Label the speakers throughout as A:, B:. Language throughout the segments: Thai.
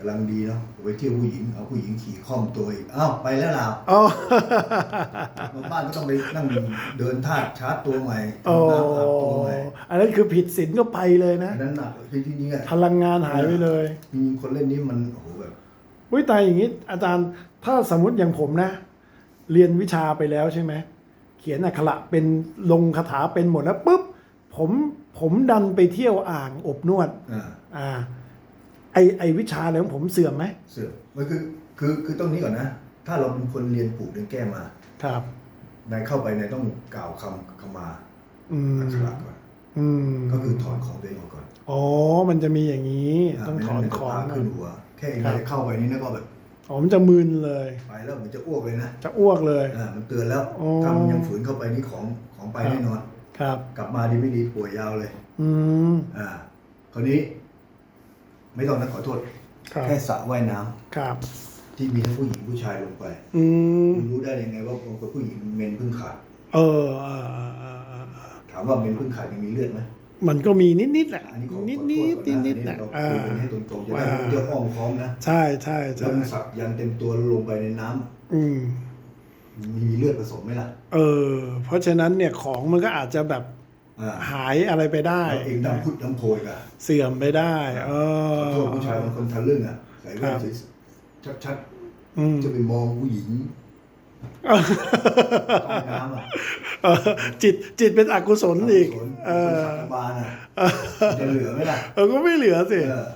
A: กำลังดีเนาะไปเที่ยวผู้หญิงเอาผู้หญิงขี่ข้อมตัวอีกอ้าวไปแล้วล่ะ
B: อ๋อ
A: มาบ้านก็ต้องไปนั่งเดินท่าชาร์จตัวใหม่
B: โอ้
A: ทำน้ำอาบตัวใหม่
B: อันนั้นคือผิดศีลก็ไปเลยนะ
A: อันนั้นหนักจริงๆอะ
B: พลังงานหายไปเลย
A: จริงๆคนเล่นนี้มันโอ้โหแบบ
B: อุ้ยตายอย่างนี้ อาจารย์ถ้าสมมติอย่างผมนะ เรียนวิชาไปแล้วใช่ไหมเขียนอักขระเป็นลงคาถาเป็นหมดแล้วปุ๊บผมผมดันไปเที่ยวอ่างอบนวด
A: อ่า
B: อ่า ไอไอวิชาอะไรของผมเสื่อมไหม
A: เสื่อมมันคือคือคือต้องนี้ก่อนนะ ถ้าเราเป็นคนเรียนปลูกเรียนแก้มา
B: ครับ
A: นายเข้าไปนายต้องกล่าวคำคำมา
B: อืม
A: อักขระก่อน
B: อืม
A: ก็คือถอนของตัวเองออกก่อน
B: อ๋อ มันจะมีอย่างนี้ ต้องถอน
A: ไม่
B: ของ
A: งั้นเดี๋ยวจะพาขึ้นหัว แค่เอง
B: ครับ
A: นายเข้าไปนี่นะก็แบบ
B: อ๋อมันจะมึนเลย
A: ไปแล้วเหมือนจะอ้วกเลยนะ
B: จะอ้วกเลย
A: อ่ามันเตือนแล้ว
B: อ๋อ
A: ถ้ามันยังฝืนเข้าไปนี่ของของไป
B: ครับ
A: แน่นอน
B: ครับ
A: กลับมาดีไม่ดีป่วยยาวเลย
B: อืม
A: อ่า คราวนี้ ไม่ต้องนะขอโทษ
B: ครับ
A: แค่สระว่ายน้ำ
B: ครับ
A: ที่มีทั้งผู้หญิงผู้ชายลงไป
B: อืม
A: คุณรู้ได้ยังไงว่าบางคนผู้หญิงเมนเพิ่งขาด
B: เออเออเออเออเออ
A: ถามว่าเมนเพิ่งขาดยังมีเลือดไหม
B: มันก็มีนิดนิดๆแหละ
A: อันนี้ขอ
B: นิด
A: ขอ
B: นิ
A: โท
B: ด
A: ษ
B: นิด
A: ก่อน
B: นิด
A: นะ
B: ๆ
A: อั
B: นะ
A: นนี้เรา
B: อ่า
A: คุยกันให้ตรงๆจะได้
B: อ่า
A: เดี๋ยวอ้อมค้อมนะ
B: ใช่ใช่
A: แล้
B: ใช่
A: วมันสักยันต์เต็มตัวลงไปในน้ำ
B: อืม
A: มีเลือดผสมไหมล่ะ
B: เออเพราะฉะนั้นเนี่ยของมันก็อาจจะแบบ
A: อ่า
B: หายอะไรไปได้
A: เราเองดำพุดดำโพยกัน
B: เสื่อมไปได้ เอ
A: ข
B: อ
A: อโทษผู้ชายบางคนทะลึ่งอะใส่แว่น
B: ครับ
A: ชัด
B: อืม
A: ๆจะไปมองผู้หญิงใต้น้ำอะ
B: เออจิตจิตเป็นอกุศลอีก
A: สน
B: เอ
A: คน
B: อ
A: สักบาลอะจะเหลือไหมล่ะ
B: เออก็ไม่เหลือสิ
A: เออ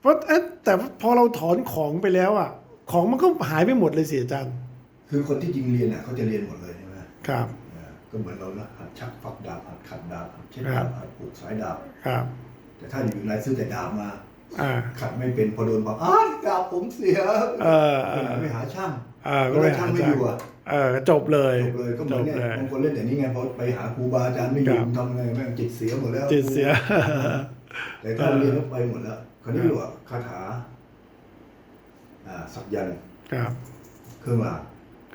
B: เพราะเอ๊ะแต่พอเราถอนของไปแล้วอะ ของมันก็หายไปหมดเลยสิอาจารย์
A: คือคนที่จริงเรียนอะเขาจะเรียนหมดเลยใช่ไหม
B: ครับ
A: เออ ก็เหมือนเรานะหัดชักฝักดาบหัดขัดดาบหัดเช็ด
B: ครั
A: ดา
B: บ
A: บหัดปลูกสายดาบ
B: ครับ
A: แต่ถ้าอยู่ในซื้อแต่ดาบมา
B: อ่า
A: ขัดไม่เป็นพอโดนบอกอ้าวดาบผมเสีย
B: เออเอ
A: ไป
B: อ
A: ไหนไปหาช่าง
B: เออก็ไปหา
A: ช่างไม่
B: อาจาร
A: อยู่
B: ย์
A: อะ
B: เออจบเลย
A: จบเลยก็เหมื
B: จ
A: อน
B: บ
A: เนี่ย
B: เลย
A: บางคนเล่นแต่นี่ไงพอไปหาครูบาอาจารย์ไม่อยู่
B: ครับ
A: ทำไงแม่งจิตเสียหมดแล้ว
B: จิตเสีย
A: แต่ถ้าเรียนแล้วไปหมดแล้วคราวนี้ว่าคาถา อ่าสักยันต์
B: ครับ
A: เครื่องราง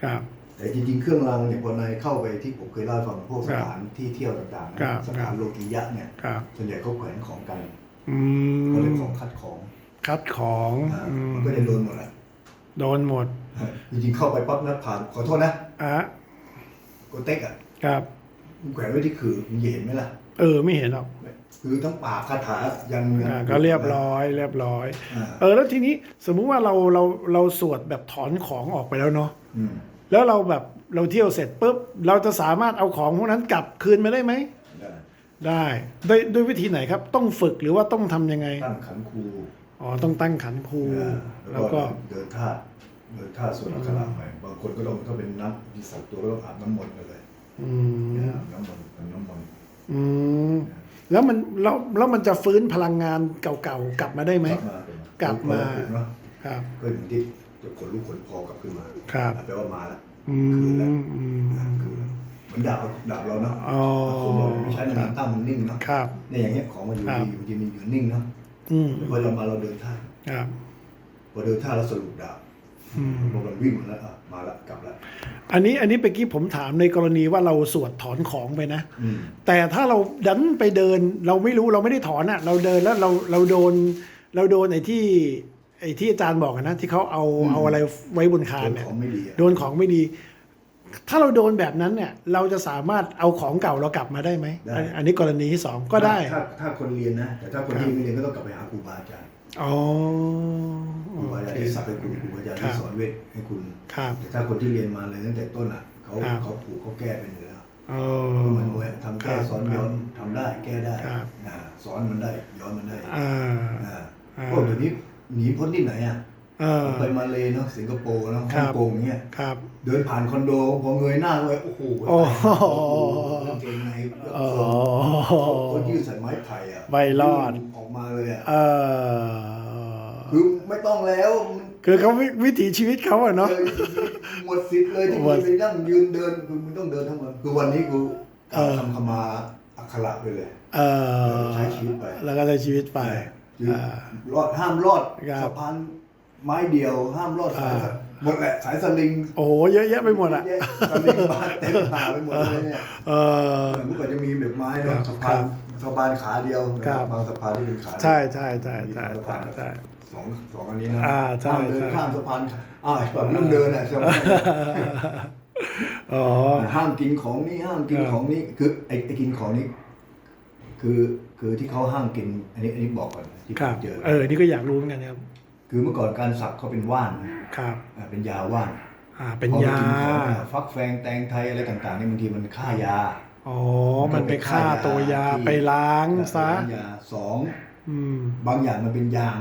B: ครับ
A: แต่จริงๆ เครื่องรางเนี่ยพอนายเข้าไปที่ผมเคยเล่าให้ฟังพวกส
B: ครับ
A: ถานที่เที่ยวต่างๆนะครับสถานโลกียะเนี่ย
B: ครับ
A: ส่วนใหญ่เขาแขวนของกัน
B: อื
A: เขาเรีย
B: ม
A: กของคัดของ
B: คัดของ
A: อ่า
B: อืม
A: มันก็จะโดนหมดแหละ
B: โดนหมด
A: จริงๆเข้าไปปั๊บนะผ่านขอโทษนะ
B: อะ
A: โกเต็กอะ
B: ครับ
A: แขวนไว้ที่คือมึงจะเห็นไหมล่ะ
B: เออไม่เห็นหรอก
A: คือทั้งปากคาถายัน
B: อ่าก็เรียบร้อยเรียบร้อย
A: อ่า
B: เออแล้วทีนี้สมมุติว่าเราเราเราสวดแบบถอนของออกไปแล้วเนาะ
A: อืม
B: แล้วเราแบบเราเที่ยวเสร็จปุ๊บเราจะสามารถเอาของพวกนั้นกลับคืนมาได้ไหม
A: ได้
B: ได้ด้วยด้วยวิธีไหนครับ ต้องฝึกหรือว่าต้องทำยังไง
A: ตั้งขันครู
B: อ๋อต้องตั้งขันครู
A: อ่า
B: แล้วก็
A: เดินท่าเดินท่าสวดอักขระไปบางคนก็ต้องถ้าเป็นน้ำมีสักตัวก็ต้องอาบน้ำมนต์ไปเลย
B: อืม
A: อาบน้ำมนต์อาบน้ำมนต์
B: อืมแล้วมันแล้วแล้วมันจะฟื้นพลังงานเก่าๆกลับมาได้ไหม
A: กลับมาก
B: ลับมา
A: เนาะ
B: ครับ
A: ก็อย่างที่ จะขนลุกขนพองกลับขึ้นมา
B: ครับ
A: แปลว่ามาแล้ว
B: อืมอืม
A: อ่าคือเหมือนดาบดาบเราเนาะ
B: อ๋อ
A: คมเราไม่ใช้นานๆตั้งมันนิ่งเนาะ
B: ครับ
A: เนี่ยอย่างเงี้ยของมันอยู่
B: ครับ
A: ดีอยู่ดีมันอยู่นิ่งเนาะ
B: อืม
A: พอเรามาเราเดินท่า
B: ครับ
A: พอเดินท่าเราสรุปดาบ
B: อืม
A: พอมันวิ่งมาแล้วอะมาแล้วกลับแล้ว
B: อันนี้อันนี้เมื่อกี้ผมถามในกรณีว่าเราสวดถอนของไปนะ
A: อืม
B: แต่ถ้าเราดันไปเดิน เราไม่รู้เราไม่ได้ถอนอะเราเดินแล้วเราเราโดน เราโดนไอ้ที่ ไอ้ที่อาจารย์บอกอะนะที่เขาเอาเอาอะไรไว้บนคาน
A: โดน
B: เนี่ย
A: ของไม่ดีอะ
B: โดนของไม่ดี ถ้าเราโดนแบบนั้นเนี่ย เราจะสามารถเอาของเก่าเรากลับมาได้ไหมอันอันนี้กรณีที่สองก็ได้
A: ถ้าถ้าคนเรียนนะแต่ถ้าคนที่ไม่เรียนก็ต้องกลับไปหาครูบาอาจารย์
B: อ๋อ
A: ครูบาอาจารย์ที่สักให้คุณครูบาอาจารย์ที่สอนเวทให้คุณ
B: ครับ
A: แต่ถ้าคนที่เรียนมาเลยตั้งแต่ต้นอะเขา
B: ครับ
A: เขาผูกเขาแก้เป็นอยู่แล้ว
B: อ๋อ
A: เหมือนมวยทำแก้ซ้อนย้อนทำได้แก้ได้
B: ครับ
A: อ่าสอนมันได้ย้อนมันได้
B: อ่า
A: อ่า
B: อ่า
A: พวกเดี๋ยวนี้ หนีพ้นที่ไหนอะ
B: เออ
A: ไปมาเลยเนาะสิงคโปร์เนาะ
B: ครั
A: ฮ่อง
B: บ
A: กงเงี้ย
B: ครับ
A: เดินผ่านคอนโดพอเงยหน้าไปโอ้โห
B: โอ้โห
A: กางเกงใน
B: อ๋อ
A: เขายืดใส่ไม้ไผ่อะ
B: ไม่รอด
A: ออกมาเลยอะ
B: เออ
A: คือไม่ต้องแล้วมัน
B: คือเขาวิวิถีชีวิตเขาอะเนาะ
A: เลยหมดสิทธิ์เลยที่
B: หม
A: มึ
B: ด
A: งไปนั่งยืนเดินคือมึงต้องเดินทั้งวันคือวันนี้กู
B: เออ
A: ทำคำมาอักขระไปเลย
B: เออ
A: ใช้ชีวิตไป
B: แล้วก็ใช้ชีวิตไป
A: คือ
B: อ่า
A: รอดห้ามรอด
B: ครับ
A: สะพานไม้เดียวห้ามรอดสาย
B: อ่า
A: หมดแหละสายสลิง
B: โอ้โหเยอะแยะไปหมดอะ
A: เยสลิงบานเต็มป่าไปหมดเลยเนี่ย
B: เออ
A: เมื่อก่อนจะมีแบบไม้
B: ครั
A: เนาะ
B: บ
A: สะพานสะพานขาเดียว
B: ครับ
A: บางสะพานที่เป็นขา
B: ใช่ใช่ใช่ใช่ใช่ใช่
A: สสองสองอันนี้นะ
B: อ่าใช่
A: ห้ามเดิน
B: ใช่
A: ข้ามสะพานอ่าแบบเรื่องเดินอะใช่ไหม
B: อ๋อ
A: ห้ามกินของนี้ห้ามกิน
B: ครับ
A: ของนี้คือไอ้ไอ้กินของนี้ คือคือที่เขาห้ามกิน อันนี้อันนี้บอกก่อนที่ผ
B: ครับ
A: มเจอ
B: เออนี่ก็อยากรู้เหมือนกันครับ
A: คือเมื่อก่อนการสักเขาเป็นว่าน
B: ครับ
A: อ่าเป็นยาว่าน
B: อ่าเป็น
A: พอไป
B: ยา
A: กิของอะฟักแฟงแตงไทยอะไรต่างๆนี่บางทีมันฆ่ายา
B: อ๋อมันไปฆ่าตัวยาไปล้างซะ
A: ยาสอง
B: อืม
A: บางอย่างมันเป็นยาง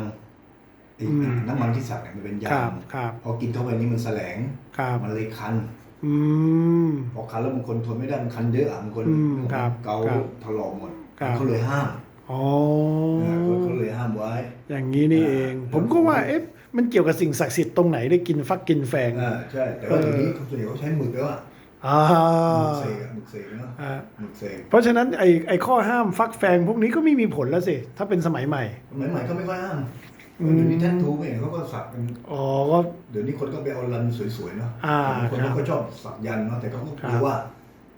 A: ไอ้
B: อืม
A: น้ำมันที่สักเนี่ยมันเป็น
B: ค
A: ยา
B: รั
A: ง
B: บครับ
A: พอกินเข้าไปนี่มันแสลง
B: ครับ
A: มันเลยคัน
B: อืม
A: พอคันแล้วบางคนทนไม่ได้มันคันเยอะอะบางคน
B: อืมครับ
A: เกา
B: ครับ
A: ถลอกหมด
B: ครับ
A: เขาเลยห้าม
B: อ๋อ
A: เออเขาเขาเลยห้ามไว้
B: อย่างนี้นี่เองผมก็ว่าเอ๊ะมันเกี่ยวกับสิ่งศักดิ์สิทธิ์ตรงไหนได้กินฟักกินแฟง
A: อ่าใช่ แต่ว่า
B: เออ
A: ทีนี้เขาส่วนใหญ่เขาใช้หมึกแล้วอะ
B: อ่า
A: หมึกเสกอะหมึกเสกเนาะ
B: อ่า
A: หมึกเสก
B: เพราะฉะนั้นไอ้ไอ้ข้อห้ามฟักแฟงพวกนี้ก็ไม่มีผลแล้วสิ ถ้าเป็นสมัยใหม่
A: สมัยใหม่เขาไม่ค่อยห้าม
B: อืม
A: เดี๋ยวนี้แทททูไม่เห็นเขาก็สักกัน
B: อ๋อก็
A: เดี๋ยวนี้คนก็ไปเอารันสวยๆเนาะ
B: อ่า
A: บางคน
B: ครับ
A: เขาก็ชอบสักยันต์เนาะแต่เขาก็ก
B: ครั
A: ลัว
B: บ
A: ว่า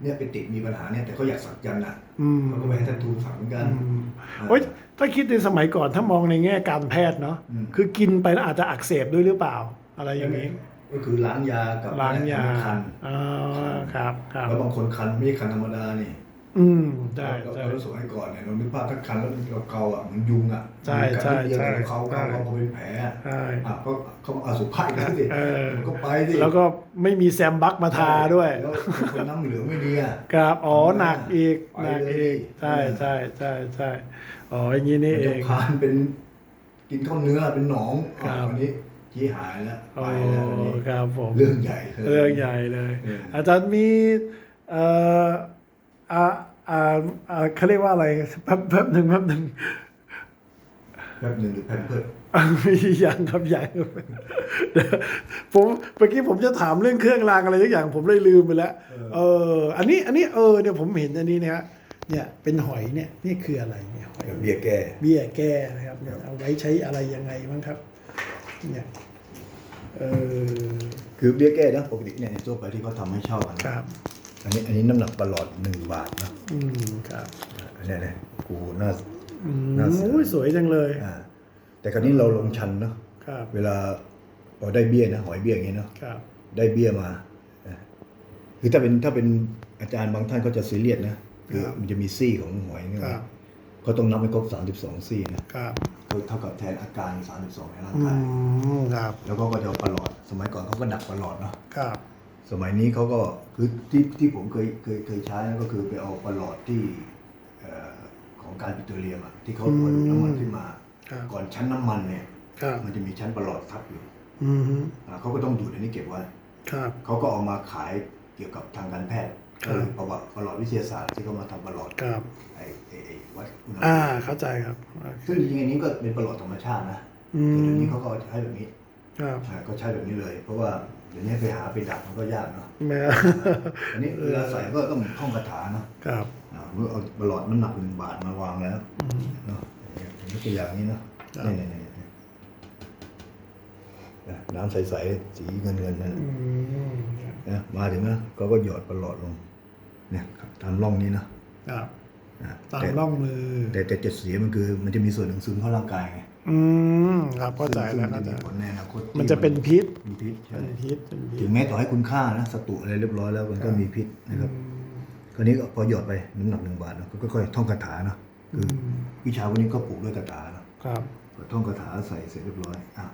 A: เนี่ยไปติดมีปัญหาเนี่ยแต่เขาอยากสักยันต์อะ
B: อืม
A: เขาก็ไปให้แทททูสักเหมือนกัน
B: อืมโอ๊ยถ้าคิดในสมัยก่อนถ้ามองในแง่การแพทย์เนาะ
A: อืม
B: คือกินไปแล้วอาจจะอักเสบด้วยหรือเปล่า อะไรอย่างนี้
A: ก็คือล้างยากับ
B: ล้างยา
A: คัน
B: อ๋อครับครับ
A: แล้วบางคนคันไม่ใช่คันธรรมดานี่
B: อืมใช่
A: เรา
B: ใช่
A: เราสมัยก่อนเนี่ยเรานึกภาพถ้าคันแล้วเราเกาอะเหมือนยุงอะ
B: ใช่
A: มันกัด
B: ใช่
A: นิดเดียว
B: ใช่
A: แต่เขาเกา
B: ใช่
A: เขาพอเป็นแผลอะ
B: ใช่
A: อะก็เขาเอาสุภาพแล้วสิ
B: เออ
A: มันก็ไปสิ
B: แล้วก็ไม่มีแซมบักมาทาด้วย
A: แล้วคนน้ำเหลืองไม่ดีอะ
B: ครับ อ๋อ หนักอีก
A: ไป
B: หนัก
A: เลย
B: อีก
A: ดิ
B: ใช่ใช่ใช่ใช่อ๋อ อย่างนี้นี่เอ
A: จะ
B: ง
A: พานเป็นกินข้าวเนื้อเป็นหนอง
B: ครั
A: อะ
B: บ
A: วันนี้จี้หายแล้ว
B: โอ้
A: ไปแล้ววันนี้
B: ครับผม
A: เรื่องใหญ่ลย
B: เรื่องใหญ่เลย
A: เออ
B: อาจารย์มีเอ่อ อ่าอ่าอ่าเขาเรียกว่าอะไรแป๊บแป๊บหนึ่งแป๊บหนึ่ง
A: แป๊บหนึ่งหรือแพมเพิร์ด
B: อะยังครับยังครับเดี๋ยวผมเมื่อกี้ผมจะถามเรื่องเครื่องรางอะไรทุกอย่าง ผมเลยลืมไปแล้ว เออ อันนี้ อันนี้เออเนี่ยผมเห็นอันนี้นะฮะเนี่ยเป็นหอยเนี่ยนี่คืออะไรเนี่ยหอย
A: เบี้ยแก้
B: เบี้ยแก้นะครับเนี่ยเอาไว้ใช้อะไรยังไงบ้างครับ เนี่ยเออ
A: คือเบี้ยแก้นะปกติเนี่ยทั่วไปที่เขาทำให้เช่ากันนะครับ อันนี้อันนี้น้ำหนักประหลอดหนึ่งบาทนะ
B: อืมครับ
A: อันเนี้ยเนี่ยกูน่า
B: อืม
A: น่าสน
B: โอ้ยสวยจังเลย
A: อ่าแต่คราวนี้เราลงชันเนาะ
B: ครับ
A: เวลาเราได้เบี้ยนะหอยเบี้ยอย่างเงี้ยเนาะ
B: ครับ
A: ได้เบี้ยมานะคือถ้าเป็นถ้าเป็นอาจารย์บางท่านก็จะซีเรียสนะคือมันจะมีซี่ของหอยเนี่ย
B: ครับ
A: เขาต้องนับให้ครบ 32 ซี่นะครับเท่ากับแทนอาการ 32ในร่าง
B: อื
A: กาย
B: มครับ
A: แล้วก็ก็จะเอาประหลอด สมัยก่อนเขาก็ดักประหลอดเนาะ
B: ครับ
A: สมัยนี้เขาก็คือที่ที่ผมเคยเคยเคยใช้ก็คือไปเอาประหลอดที่เอ่อของการปิโตรเลียมอะที่เขาผลิตน้ำมันขึ้นมา
B: ครับ
A: ก่อนชั้นน้ำมันเนี่ย
B: ครับ
A: มันจะมีชั้นประหลอดทับอยู่
B: อืม
A: อ่าเขาก็ต้องดูดอันนี้เก็บไว้
B: ครับ
A: เขาก็เอามาขายเกี่ยวกับทางการแพทย์
B: ครับ
A: ก็เลยประวัติประหลอดวิทยาศาสตร์ที่เขามาทำประหลอด
B: ครับ
A: ไอ้ไอ้ไอ้วัดอุณหภู
B: อ่า
A: มิ
B: เข้าใจครับ
A: ซึ่งจริงๆอันนี้ก็เป็นประหลอดธรรมชาตินะ
B: อื
A: แต่
B: ม
A: เดี๋ยวนี้เขาก็ใช้แบบนี้
B: ครับ
A: อ่าก็ใช้แบบนี้เลย เพราะว่า เดี๋ยวนี้ไปหาไปดักมันก็ยากเนาะ
B: แม่
A: อันนี้เวลาใส่ก็ต้องท่องคาถาเนาะ
B: ครับ
A: อ่าเมื่อเอาประหลอดน้ำหนักหนึ่งบาทมาวางแล้ว
B: อืม
A: เนาะอย่างนี้ตัวอย่างนี้เนาะ
B: ครับ
A: นี่นี่นี่นี่นะน้ำใสๆสีเงินเงินๆนั่น
B: อืม
A: นะมาถึงนะเขาก็หยอดประหลอดลง เนี่ยครับตามร่องนี้นะครับนะ
B: ตาม
A: แต่
B: ร่องมือ
A: แต่แต่จะเสียมันคือ มันจะมีส่วนหนึ่งซึมเข้าร่างกายไง
B: อืม ครับเข้าใจแล้ว
A: ซึ่
B: เข้างใจ
A: มันจะมีผลในอนาคตที่
B: มันจะเป็นพิษ
A: มีพิษใช่
B: เป็นพิษเป็นพิ
A: ถึ
B: ษ
A: งแม้ต่อให้คุณค่านะสตุอะไรเรียบร้อยแล้วมันก็มีพิษนะครับ
B: อืม
A: คราวนี้ก็พอหยอดไปน้ำหนักหนึ่งบาทเนอะก็ค่อยๆท่องคาถาเนาะคืออ
B: ม
A: วิชาพวกนี้ก็ปลูกด้วยคาถาเนาะ
B: ครับ
A: พอท่องคาถาใส่เสร็จเรียบร้อยอะ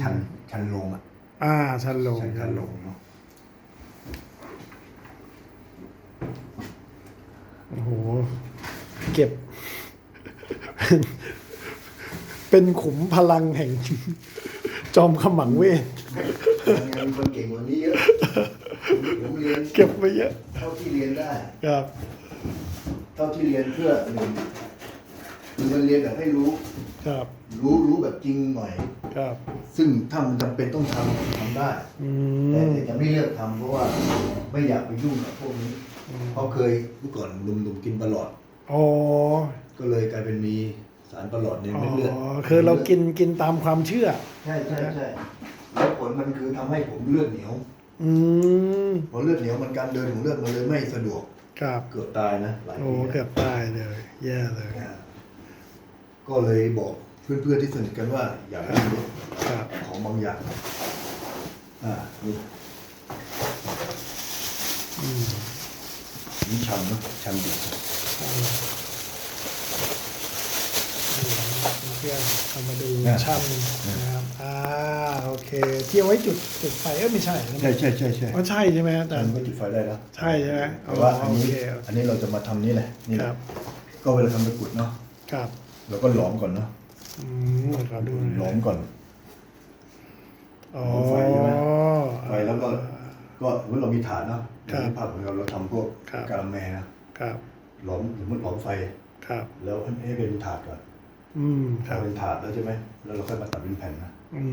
A: ชันชันลงอะ
B: อ่าชันลง
A: ใช่ชันลงเนาะ
B: โอ้โหเก็บ เป็นเป็นขุมพลังแห่ง จอมขมังเวท
A: งานคนเก่งกว่านี้เยอะผมเรียน
B: เก็บไว้เยอะ
A: เท่าที่เรียนได้
B: ครับ
A: เท่าที่เรียนเพื่อหนึ่งคือมันเรียนแบบให้รู้
B: ครับ
A: รู้รู้แบบจริงหน่อย
B: ครับ
A: ซึ่งถ้ามันจำเป็นต้องทำทำได้
B: อื
A: แต่
B: ม
A: แต่จะไม่เลือกทำเพราะว่าไม่อยากไปยุ่งกับพวกนี้เพราะเคยเมื่อก่อนหนุ่มๆกินประหลอด
B: อ๋อ
A: ก็เลยกลายเป็นมี สารประหลอดใน
B: อ๋อ
A: เม็ดเลือด
B: คือเรากินกินตามความเชื่อ
A: ใช่ใช่ใช่แล้วผลมันคือทำให้ผมเลือดเหนียว
B: อืม
A: พอเลือดเหนียวมันการเดินของเลือดมันเลยไม่สะดวก
B: ครับ
A: เกือบตายนะหลาย
B: โอ้
A: ปี
B: เกือบตายเลย แย่เลย
A: นะก็เลยบอกเพื่อนๆที่สนิทกันว่า อยากให้รู้
B: ครับ
A: ของบางอย่างอ่านี่
B: อืม
A: นี่ชันเนอะชันดิบ
B: เพื่อนๆเอามาดูช่ำนะครับอ่าโอเคเที่ยวไว้จุดจุดไฟเอ้ยไม่ใช่
A: ใช่ใช่ใช่ใช่
B: อ๋อใช่ใช่ไหมอาจาร
A: มัน
B: ย์
A: ก็จุดไฟได้แล้ว
B: ใช่ใช่ไหม
A: แต่ว่าอันนี้
B: โอเค
A: อันนี้เราจะมาทำนี่แหละนี่แห
B: ค
A: ละ
B: รับ
A: ก็เวลาทำตะกรุดเนาะ
B: ครับ
A: เราก็หลอมก่อนเนาะ
B: อืมขอดูห
A: หล
B: น่
A: อ
B: อย
A: มก่อน
B: อ๋อ
A: ไฟใช่ไหม ไฟแล้วก็ก็เมื่อเรามีฐานเนาะ
B: ครับ
A: ในภาพของเราเราทำพวก
B: ครับ
A: กาละแมนะครับหลอมสมมติหลอมไฟ
B: ครับ
A: แล้วให้เป็นถาดก่อน
B: อืมค
A: พ
B: รั
A: อบเป็นถาดแล้วใช่ไหมแล้วเราค่อยมาตัดเป็นแผ่นนะ
B: อื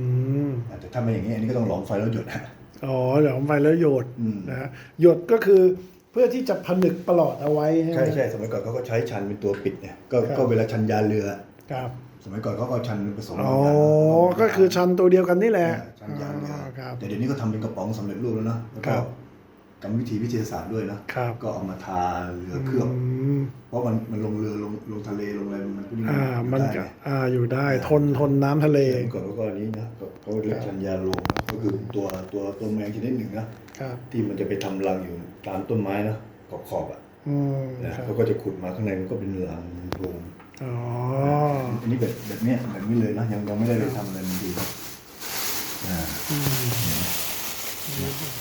B: ม
A: แต่ถ้าไม่อย่างนี้อันนี้ก็ต้องหลอมไฟแล้วหยดนะ
B: อ๋อเดี๋ยวไปแล้วโยด
A: อืม
B: นะฮะหยดก็คือเพื่อที่จะผนึกประหลอดเอาไว้ใช่ไหม
A: ใช่ใช่สมัยก่อนเขาก็ใช้ชันเป็นตัวปิดเนี่ยก็
B: ครับ
A: ก็เวลาชันยาเรือ
B: ครับ
A: สมัยก่อนเขาก็เอาชันผสม
B: อ๋อ
A: กับยา
B: ก็คือชันตัวเดียวกันนี่แหละ
A: ชันยาเรือ
B: อ๋อครับ
A: แต่เดี๋ยวนี้ก็ทำเป็นกระป๋องสำเร็จรูปแล้วนะแล้ว
B: ค
A: ก็
B: รับ
A: กรรมวิธีวิทยาศาสตร์ด้วยนะ ครับ ก็เอามาทาเรือเคลือบ
B: ม
A: เพราะมันมันลงเรือลงลงทะเลลงอะไรมันก็ยิ่ง
B: อ่ามัน
A: ได้
B: ก็
A: ไง
B: อ่าอยู่ได้ทนทนน้ำทะเล
A: เมื่อก่อนเขาก็อันนี้นะก็เขาเรียกชันยาโลงนะก็คือตัวตัวตัวแมงชนิดหนึ่งนะครับ ที่มันจะไปทำรังอยู่ตามต้นไม้นะขอบขอบๆอะ
B: อืม
A: นะครับเขาก็จะขุดมาข้างในมันก็เป็นรังโพรง
B: อ๋อ
A: อันนี้แบบแบบเนี้ยแบบนี้เลยนะยังยังไม่ได้ไปทำอะไรมันดีนะอ่า
B: อืม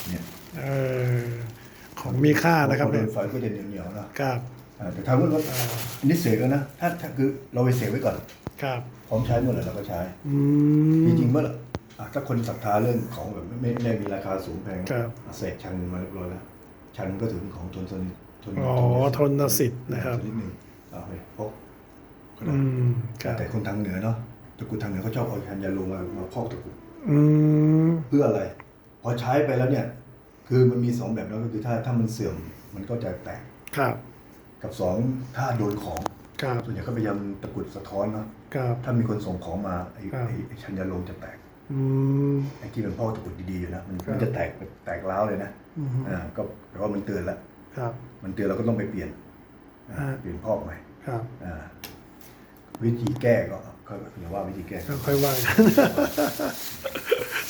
A: เนี่ย
B: เออของมีค่านะครับ
A: พอโด
B: เนี่ย
A: นไฟก็จะเหนียวเหนียวๆนะ ครับอ่า แต่ถ้าว่า
B: อ่า
A: อันนี้เสกแล้วนะถ้าถ้าคือเราไปเสกไว้ก่อน
B: ครับ
A: พร้อมใช้เมื่อไหร่เราก็ใช้
B: อืม
A: จริงๆเมื่อไหร่อะถ้าคนศรัทธาเรื่องของแบบไม่ไม่ไม่ได้มีราคาสูงแพง
B: ครับ
A: เสกชันมาเรียบร้อยแล้วชันก็ถือเป็นของทนสนิททน
B: อ๋อทนสิทธิ์นะครับ
A: ชนิดหนึ่งเอาไปพกก็ได้
B: อืม ครับ
A: แต่คนทางเหนือเนาะตะกรุดทางเหนือเขาชอบเอาชันยาลงมามาพอกตะกรุด
B: อืม
A: เพื่ออะไร พอใช้ไปแล้วเนี่ย คือมันมีสองแบบแล้วก็คือถ้าถ้ามันเสื่อมมันก็จะแตก
B: ครับ
A: กับสองถ้าโดนของ
B: ครับ
A: ส่วนใหญ่เขาพยายามตะกรุดสะท้อนเนาะ
B: ครับ
A: ถ้ามีคนส่งของมาไอ้
B: ครับ
A: ไอ้ไอ้ชันยาลงจะแตก
B: อืม
A: ไอ้ที่เป็นพ่อกตะกรุดดีๆอยู่นะมัน
B: ครับ
A: มันจะแตกแตกร้าวเลยนะ
B: อืม
A: อ่าก็แปลว่ามันเตือนแล้ว
B: ครับ
A: มันเตือนเราก็ต้องไปเปลี่ยนอ่า
B: อ่า
A: เปลี่ยนพอกใหม่
B: ครับ
A: อ่าวิธีแก้ก็ก็อย่าว่าวิธีแก้
B: ก็ค่อยว่ากัน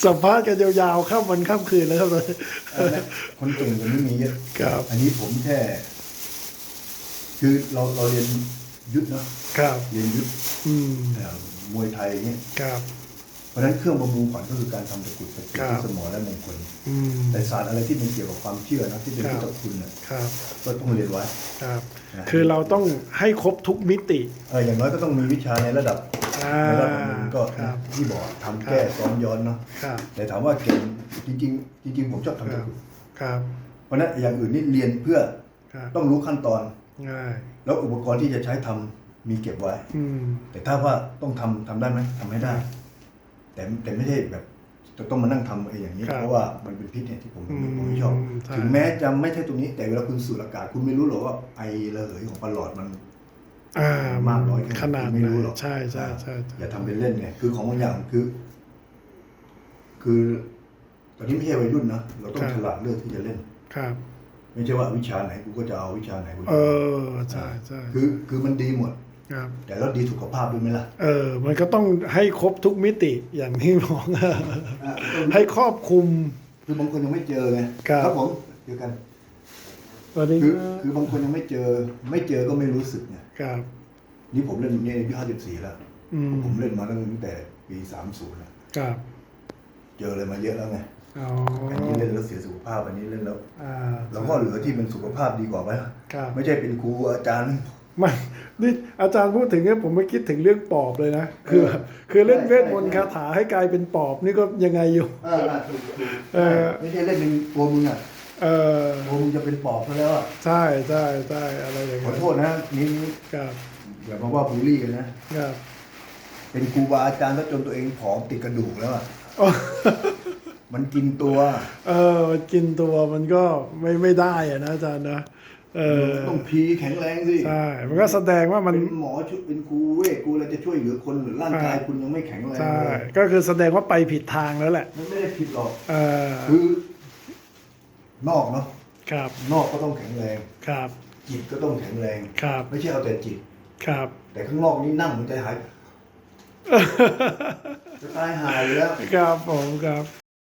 B: สัมภาษณ์กันยาวๆข้ามวันข้ามคืนแล้วครับ
A: อันนั้นคนเก่งกว่านี้มีเยอะ
B: ครับ
A: อันนี้ผมแค่ คือเราเราเรียนยุทธเนาะ
B: ครับ
A: เรียนยุทธ
B: อืม
A: เอ่อมวยไทยเนี่ย
B: ครับ
A: เพราะฉะนั้นเครื่องบำรุงขวัญก็คือการทำตะกรุดตะกรุด
B: ครับ
A: ที่สมอและมงคล
B: อืม
A: แต่ศาสตร์อะไรที่มันเกี่ยวกับความเชื่อนะที่เป็น
B: ครับ
A: พุทธคุณน่ะ
B: ครับ
A: ก็ต้องเรียนไว้
B: ครับ
A: นะ
B: คือเราต้องให้ครบทุกมิติ
A: เอออย่างน้อยก็ต้องมีวิชาในระดับ
B: อ่า
A: ในระดับหนึ่งก็
B: ครับ
A: ที่บอกทำแก้ซ้อนย้อนเนาะ
B: ครับ
A: แต่ถามว่าเก่งจริงๆจริง ๆ ผมชอบทำตะกรุด
B: ครับ
A: เพราะฉะนั้นอย่างอื่นนี่เรียนเพื่อ
B: ครับ
A: ต้องรู้ขั้นตอน
B: ง่าย
A: แล้วอุปกรณ์ที่จะใช้ทำมีเก็บไว้
B: อืม
A: แต่ถ้าว่าต้องทำทำได้ไหมทำให้ได้ แต่แต่ไม่ใช่แบบจะต้องมานั่งทำอะไรอย่างนี้
B: ครับ
A: เพราะว่ามันเป็นพิษเนี่ยที่ผม
B: อืม
A: ผมไม่ชอบ
B: ใช่
A: ถึงแม้จะไม่ใช่ตรงนี้ แต่เวลาคุณสูดอากาศคุณไม่รู้หรอกว่าไอระเหยของปลอดมัน
B: อ่ามา
A: กน้อยแค่ไหน
B: ขนาด
A: ไม่
B: ไหน
A: รู้หรอก
B: ใช่ใช่ใช่ใช่
A: อย่าทำเป็นเล่นไงคือของบางอย่างคือ คือตอนนี้ไม่ใช่วัยรุ่นนะเราต้องฉลาดเลือกที่จะเล่น
B: ครับ
A: ไม่ใช่ว่าวิชาไหนกูก็จะเอาวิชาไหนกูจะ
B: เอ
A: เอา
B: อใช่ใช่
A: คือคือมันดีหมด
B: ครับ
A: แต่แล้วดีสุขภาพด้วยไหมล่ะ
B: เออ มันก็ต้องให้ครบทุกมิติอย่างที่บอกให้ครอบคลุม
A: คือบางคนยังไม่เจอไง
B: ครับ
A: ผมเจอกัน
B: สวัสดี
A: คือ
B: ครับ
A: คือบางคนยังไม่เจอ ไม่เจอก็ไม่รู้สึกไง
B: ครับ
A: นี่ผมเล่นเนี่ยอายุห้าสิบสี่แล้ว
B: อืม
A: ผมเล่นมาตั้งแต่ปีสามศูนย์
B: ครับ
A: เจออะไรมาเยอะแล้วไง
B: อ๋อ
A: อันนี้เล่นแล้วเสียสุขภาพอันนี้เล่นแล้ว
B: อ่า
A: เราก็เหลือที่มันสุขภาพดีกว่าไหม
B: ครับ
A: ไม่ใช่เป็นครูอาจารย์
B: ไม่นี่อาจารย์พูดถึงเนี่ยผมไม่คิดถึงเรื่องปอบเลยนะคือ
A: เออ
B: คือเล่น
A: ใช่
B: เวทมนต์
A: ใช่
B: คาถาให้กลายเป็นปอบนี่ก็ยังไงอยู่
A: เอออะถูกถูก
B: เออ
A: ไม่ใช่เล่นเป็นตัวมึงอะ
B: เออ
A: ตัวมึงจะเป็นปอบซะแล้วอะ
B: ใช่ใช่ใช่อะไรอย่าง
A: ขอ
B: เงี้ย
A: โทษนะนี่
B: ครับ
A: อย่ามาว่าบูลลี่กันนะครับเป็นครูบาอาจารย์แล้วจนตัวเองผอมติดกระดูกแล้วอะ
B: อ๋อ
A: มันกินตัว
B: เออมันกินตัวมันก็ไม่ไม่ได้อะนะอาจารย์นะเออ
A: ต้องพีแข็งแรงสิ
B: ใช่มันก็แสดงว่ามัน
A: เป็นหมอช่วยเป็นครูเวทครูอะไรจะช่วยเหลือคนหรือร่างกายคุณยังไม่แข็งแรง
B: ใช่
A: เลย
B: ก็คือแสดงว่าไปผิดทางแล้วแหละ
A: มันไม่ได้ผิดหรอก
B: เออ
A: คือนอกเนาะ
B: ครับ
A: นอกก็ต้องแข็งแรง
B: ครับ
A: จิตก็ต้องแข็งแรง
B: ครับ
A: ไม่ใช่เอาแต่จิต
B: ครับ
A: แต่ข้างนอกนี่นั่งมันใจหายจะตายหายอยู่แล้ว
B: ครับผมครับ